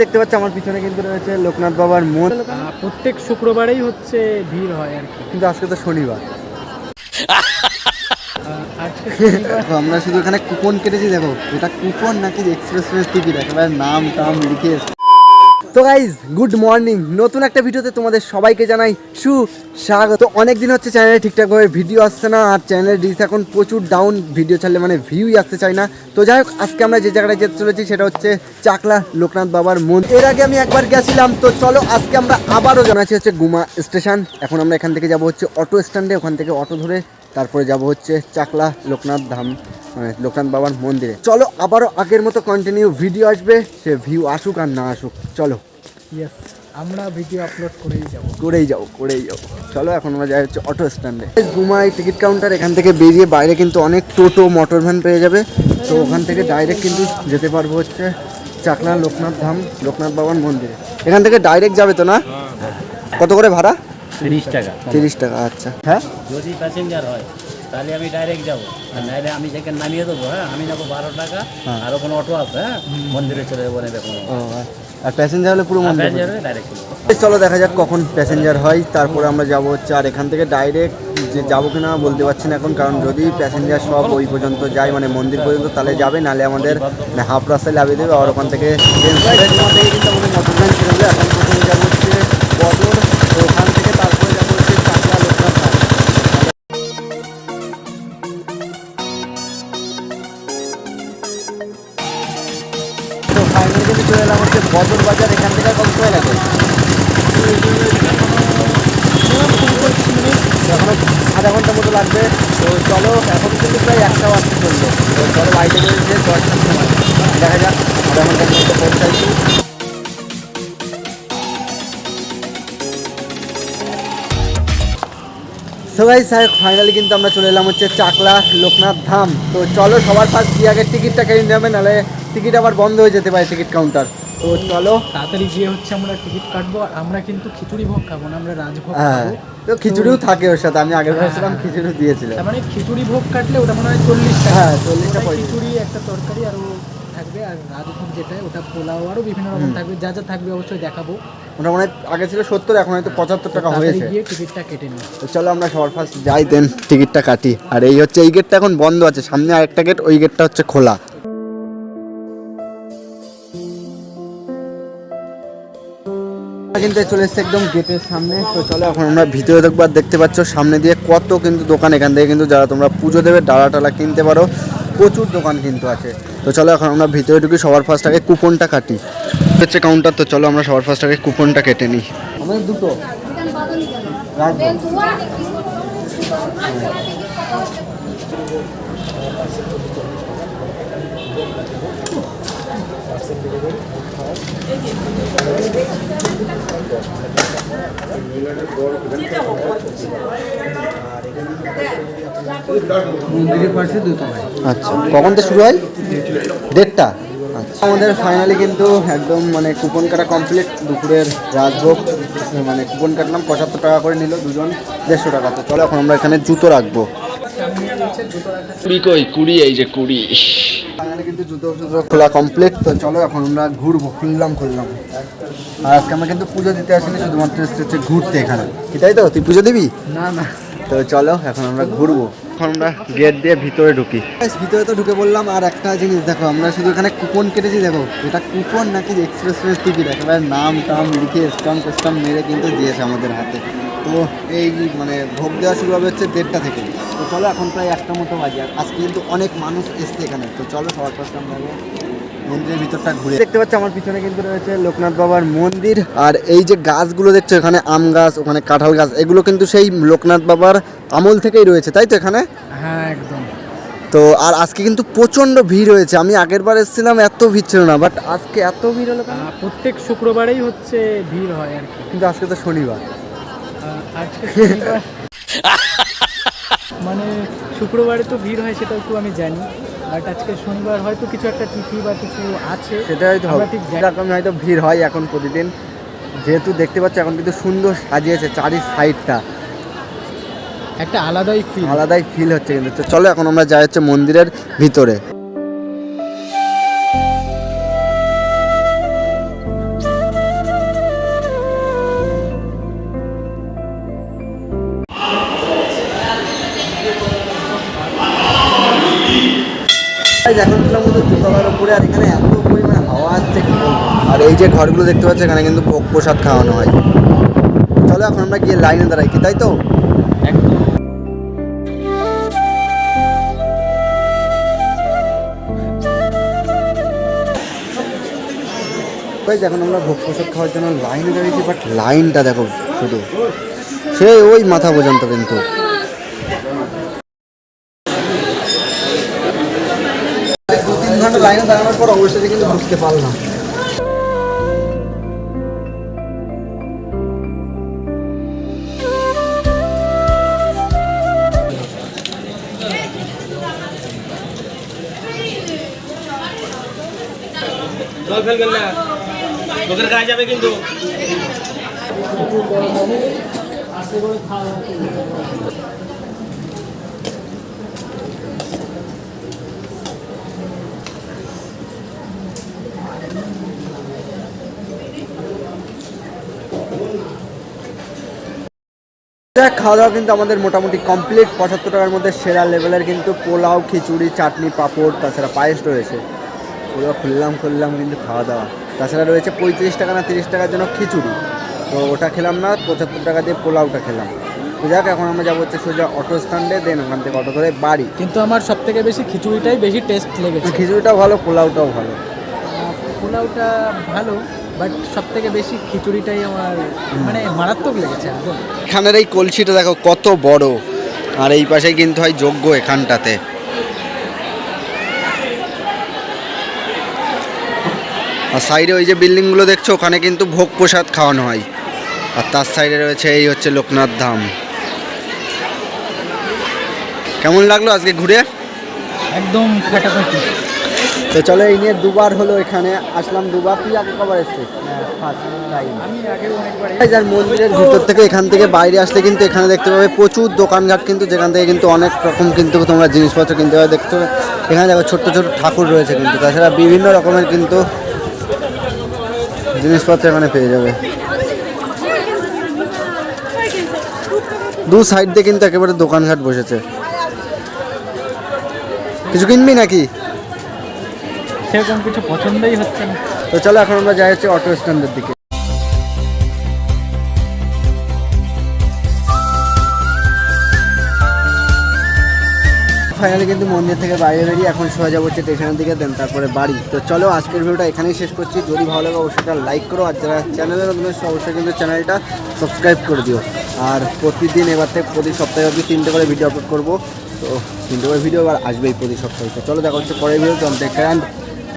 দেখতে পাচ্ছ আমার পিছনে কিন্তু রয়েছে লোকনাথ বাবার মন। প্রত্যেক শুক্রবারেই হচ্ছে ভিড় হয় আর কি। কিন্তু আজকে তো শনিবার। আমরা শুধু এখানে কুপন কেটেছি দেখো এটা কুপন নাকি এক্সপ্রেস টিকিট একেবারে নাম টাম লিখে তো গাইজ গুড মর্নিং নতুন একটা ভিডিওতে তোমাদের সবাইকে জানাই সু স্বাগত অনেক দিন হচ্ছে চ্যানেলে ঠিকঠাকভাবে ভিডিও আসছে না, আর চ্যানেলের রিচ এখন প্রচুর ডাউন ভিডিও ছাড়লে মানে ভিউই আসতে চায় না। তো যাই হোক, আজকে আমরা যে জায়গাটায় যেতে চলেছি সেটা হচ্ছে চাকলা লোকনাথ বাবার মন এর আগে আমি একবার গেছিলাম, তো চলো আজকে আমরা আবারও জানাচ্ছি হচ্ছে গুমা স্টেশন। এখন আমরা এখান থেকে যাব হচ্ছে অটো স্ট্যান্ডে ওখান থেকে অটো ধরে তারপরে যাব হচ্ছে চাকলা লোকনাথ ধাম। মানে লোকনাথ বাবার মন্দিরে। চলো আবারও আগের মতো কন্টিনিউ ভিডিও আসবে সে ভিউ আসুক আর না আসুক। চলো। ইয়েস আমরা ভিডিও আপলোড করেই যাব। করেই যাও করেই যাও চলো এখন আমরা যাই হচ্ছে অটো স্ট্যান্ডে ঘুমাই টিকিট কাউন্টার এখান থেকে বেরিয়ে বাইরে কিন্তু অনেক টোটো মোটর ভ্যান পেয়ে যাবে। তো ওখান থেকে ডাইরেক্ট কিন্তু যেতে পারব হচ্ছে চাকলা লোকনাথ ধাম লোকনাথ বাবার মন্দিরে। এখান থেকে ডাইরেক্ট যাবে তো না? কত করে ভাড়া? তিরিশ টাকা। তিরিশ টাকা আচ্ছা। হ্যাঁ? যদি প্যাসেঞ্জার হয়। তাহলে আমি ডাইরেক্ট যাব। আর নাইলে আমি সেখানে নামিয়ে দেবো হ্যাঁ? আমি নেব বারো টাকা হ্যাঁ। কোনো অটো আছে হ্যাঁ? মন্দিরে চলে যাব নেবে কোনো আর প্যাসেঞ্জার হলে পুরো মন্দির চলো দেখা যাক কখন প্যাসেঞ্জার হয়। তারপরে আমরা যাব হচ্ছে আর এখান থেকে ডাইরেক্ট যে যাব কিনা বলতে পারছি না এখন কারণ যদি প্যাসেঞ্জার সব ওই পর্যন্ত যায় মানে মন্দির পর্যন্ত তাহলে যাবে। নাহলে আমাদের হাফ রাস্তায় লাভিয়ে দেবে আর ওখান থেকে থেকে কিন্তু এখান থেকে কত সময় লাগে এখনও আধা ঘণ্টা মতো লাগবে তো চলো এখন কিন্তু প্রায় একটা আসতে চলল তো চলো বাইরে বেরিয়েছে দশটার সময় দেখা যাক আধা ঘণ্টার মধ্যে পৌঁছাইছি সবাই সাহেব ফাইনালি কিন্তু আমরা চলে এলাম হচ্ছে চাকলা লোকনাথ ধাম। তো চলো সবার ফার্স্ট গিয়ে আগে টিকিটটা কেটে নেবে নাহলে টিকিট আবার বন্ধ হয়ে যেতে পারে টিকিট কাউন্টার তো চলো। তাড়াতাড়ি গিয়ে হচ্ছে আমরা টিকিট কাটবো আর আমরা কিন্তু খিচুড়ি ভোগ খাব না আমরা রাজভোগ হ্যাঁ খাব। তো খিচুড়িও থাকে ওর সাথে আমি আগের হ্যাঁ, হ্যাঁ। খিচুড়ি দিয়েছিল। তার মানে খিচুড়ি ভোগ কাটলে ওটা মনে হয় চল্লিশ টাকা। হ্যাঁ, 40 টা খিচুড়ি একটা তরকারি আর থাকবে আর রাজভোগ যেটা ওটা পোলাও আরও বিভিন্ন রকম থাকবে যা যা থাকবে অবশ্যই দেখাবো। ওটা মনে হয় আগে ছিল সত্তর এখন হয়তো পঁচাত্তর টাকা হয়েছে। গিয়ে টিকিটটা কেটে নিই। তো চলো আমরা সবার ফার্স্ট যাই দেন টিকিটটা কাটি। আর এই হচ্ছে এই গেটটা এখন বন্ধ আছে সামনে আরেকটা গেট ওই গেটটা হচ্ছে খোলা। কিন্তু চলে এসছে একদম গেটের সামনে। তো চলো এখন আমরা ভিতরে দেখব আর দেখতে পাচ্ছ সামনে দিয়ে কত কিন্তু দোকান এখান থেকে কিন্তু যারা তোমরা পুজো দেবে ডালা টালা কিনতে পারো প্রচুর দোকান কিন্তু আছে। তো চলো এখন আমরা ভিতরে ঢুকি সবার ফার্স্ট আগে কুপনটা কাটি। হচ্ছে কাউন্টার তো চলো আমরা সবার ফার্স্ট আগে কুপনটা কেটে নিই। আমাদের দুটো। রাখব। দোতলায় আচ্ছা কখন থেকে শুরু হয়? দেড়টা? আচ্ছা। আমাদের ফাইনালি কিন্তু একদম মানে কুপন কাটা কমপ্লিট দুপুরের রাজভোগ মানে কুপন কাটলাম পঁচাত্তর টাকা করে নিল দুজন দেড়শো টাকা। তো চলো এখন আমরা এখানে জুতো রাখব। কুড়ি কই? কুড়ি এই যে কুড়ি। কিন্তু জুতো জুতো খোলা কমপ্লিট তো চলো এখন আমরা ঘুরবো খুললাম খুললাম। আর আজকে আমরা কিন্তু পুজো দিতে আসিনি শুধুমাত্র এসেছি ঘুরতে এখানে। এটাই তো তুই পুজো দিবি? না না। তো চলো এখন আমরা ঘুরবো। এখন আমরা গেট দিয়ে ভিতরে ঢুকি। ভিতরে তো ঢুকে বললাম আর একটা জিনিস দেখো, আমরা শুধু এখানে কুপন কেটেছি, দেখো। এটা কুপন নাকি এক্সপ্রেস টিকিট একেবারে নাম টাম লিখে স্টাম্প স্টাম্প মেরে কিন্তু দিয়েছে আমাদের হাতে। তো এই মানে ভোগ দেওয়া শুরু হবে হচ্ছে দেড়টা থেকে। তো চলো, এখন প্রায় একটা মতো বাজে। আজকে কিন্তু অনেক মানুষ এসছে এখানে। তো চলো, সবার ফার্স্ট আমরা মন্দিরের ভিতরটা ঘুরে দেখতে পাচ্ছ আমার পিছনে কিন্তু রয়েছে লোকনাথ বাবার মন্দির। আর এই যে গাছগুলো দেখছ এখানে আম গাছ ওখানে কাঁঠাল গাছ এগুলো কিন্তু সেই লোকনাথ বাবার আমল থেকেই রয়েছে তাই তো এখানে? হ্যাঁ একদম। তো আর আজকে কিন্তু প্রচণ্ড ভিড় হয়েছে আমি আগের বার এসেছিলাম এত ভিড় ছিল না বাট আজকে এত ভিড় হলো? প্রত্যেক শুক্রবারেই হচ্ছে ভিড় হয় আর কি। কিন্তু আজকে তো শনিবার। আজকে শনিবার। মানে শুক্রবারে তো ভিড় হয় সেটা একটু আমি জানি। বাট আজকে শনিবার হয়তো কিছু একটা তিথি বা কিছু আছে। সেটাই হয়তো হবে ঠিক জানি- এরকম হয়তো ভিড় হয় এখন প্রতিদিন। যেহেতু দেখতে পাচ্ছি এখন কিন্তু সুন্দর সাজিয়েছে চারি সাইডটা। একটা আলাদাই ফিল আলাদাই ফিল হচ্ছে কিন্তু। চলো এখন আমরা যাই হচ্ছে মন্দিরের ভিতরে। চতুর্থ তলার উপরে আর এখানে এত পরিমাণে হাওয়া আসছে কি আর এই যে ঘরগুলো দেখতে পাচ্ছ এখানে কিন্তু ভোগ প্রসাদ খাওয়ানো হয়। চলো এখন আমরা গিয়ে লাইনে দাঁড়াই কি তাই তো? এখন আমরা ভোগ প্রসাদ খাওয়ার জন্য লাইনে দাঁড়িয়েছি বাট লাইনটা দেখো শুধু। সে ওই মাথা পর্যন্ত কিন্তু। দু তিন ঘণ্টা লাইনে দাঁড়ানোর পর অবশ্যই কিন্তু ঢুকতে পারলাম জল ফেলবেন না লোকের গায়ে যাবে কিন্তু দেখ খাওয়া দাওয়া কিন্তু আমাদের মোটামুটি কমপ্লিট পঁচাত্তর টাকার মধ্যে সেরা লেভেলের কিন্তু পোলাও খিচুড়ি চাটনি পাঁপড় তাছাড়া পায়েস রয়েছে। পুরো খুললাম খুললাম কিন্তু খাওয়া দাওয়া তাছাড়া রয়েছে পঁয়ত্রিশ টাকা না তিরিশ টাকার জন্য খিচুড়ি। তো ওটা খেলাম না পঁচাত্তর টাকা দিয়ে পোলাওটা খেলাম। তো যাক এখন আমরা যাব হচ্ছে সোজা অটো স্ট্যান্ডে দেন ওখান থেকে অটো ধরে বাড়ি। কিন্তু আমার সব থেকে বেশি খিচুড়িটাই বেশি টেস্ট লেগেছে। খিচুড়িটাও ভালো পোলাওটাও ভালো। পোলাওটা ভালো। বাট সব থেকে বেশি খিচুড়িটাই আমার মানে মারাত্মক লেগেছে একদম। এখানের এই কলসিটা দেখো কত বড়। আর এই পাশে কিন্তু হয় যোগ্য এখানটাতে। আর সাইডে ওই যে বিল্ডিংগুলো দেখছ ওখানে কিন্তু ভোগ প্রসাদ খাওয়ানো হয়। আর তার সাইডে রয়েছে এই হচ্ছে লোকনাথ ধাম। কেমন লাগল আজকে ঘুরে? একদম ফাটাফাটি তো চলো এই নিয়ে দুবার হলো এখানে। আসলাম দুবার। তুই আগে কবার এসছিস? আর মন্দিরের ভিতর থেকে এখান থেকে বাইরে আসলে কিন্তু এখানে দেখতে পাবে প্রচুর দোকানঘাট কিন্তু যেখান থেকে কিন্তু অনেক রকম কিন্তু তোমরা জিনিসপত্র কিনতে পাবে। দেখতে পাবে এখানে দেখো ছোট্ট ছোট ঠাকুর রয়েছে কিন্তু। তাছাড়া বিভিন্ন রকমের কিন্তু জিনিসপত্র এখানে পেয়ে যাবে। দু সাইড দিয়ে কিন্তু একেবারে দোকানঘাট বসেছে। কিছু কিনবি নাকি? সেরকম কিছু পছন্দই হচ্ছে না। তো চলো এখন আমরা যাই হচ্ছে অটো স্ট্যান্ডের দিকে। ফাইনালি কিন্তু মন্দির থেকে বাইরে বেরিয়ে এখন সোজা যাব হচ্ছে স্টেশনের দিকে দেন তারপরে বাড়ি। তো চলো আজকের ভিডিওটা এখানেই শেষ করছি। যদি ভালো লাগে অবশ্যই লাইক করো, আর যারা চ্যানেলে নতুন অবশ্যই কিন্তু চ্যানেলটা সাবস্ক্রাইব করে দিও। আর প্রতিদিন এবার থেকে প্রতি সপ্তাহে অবধি তিনটে করে ভিডিও আপলোড করব। তো তিনটে করে ভিডিও আবার আসবেই প্রতি সপ্তাহে। তো চলো দেখা হচ্ছে পরের ভিডিও তো টেক